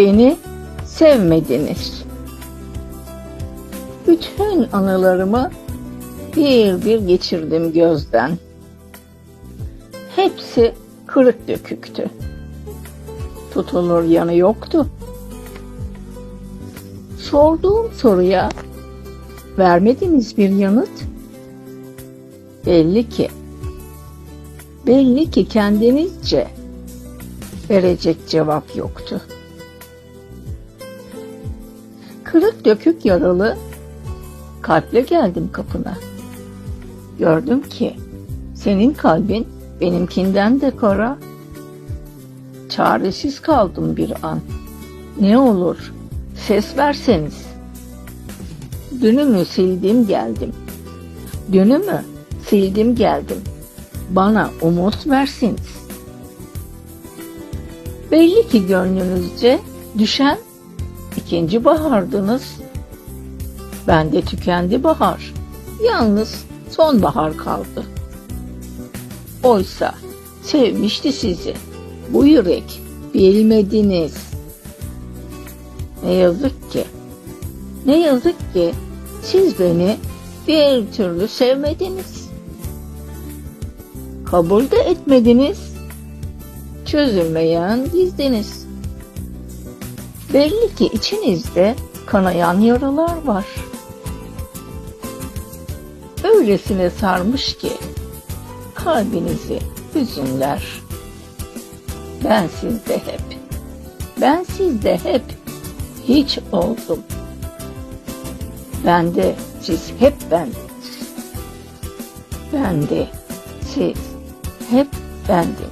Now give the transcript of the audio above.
Beni sevmediniz. Bütün anılarımı bir bir geçirdim gözden. Hepsi kırık döküktü. Tutulur yanı yoktu. Sorduğum soruya vermediniz bir yanıt. Belli ki, belli ki kendinizce verecek cevap yoktu. Kırık dökük yaralı kalple geldim kapına. Gördüm ki senin kalbin benimkinden de kara. Çaresiz kaldım bir an. Ne olur ses verseniz. Dünümü sildim geldim. Dünümü sildim geldim. Bana umut versiniz. Belli ki gönlünüzce düşen ikinci bahardınız. Bende tükendi bahar. Yalnız sonbahar kaldı. Oysa sevmişti sizi. Bu yürek bilmediniz. Ne yazık ki, ne yazık ki siz beni bir türlü sevmediniz. Kabul de etmediniz. Çözülmeyen gizdiniz. Belli ki içinizde kanayan yaralar var. Öylesine sarmış ki kalbinizi hüzünler. Ben sizde hep, ben sizde hep hiç oldum. Ben de siz hep bendiniz. Ben de siz hep bendiniz.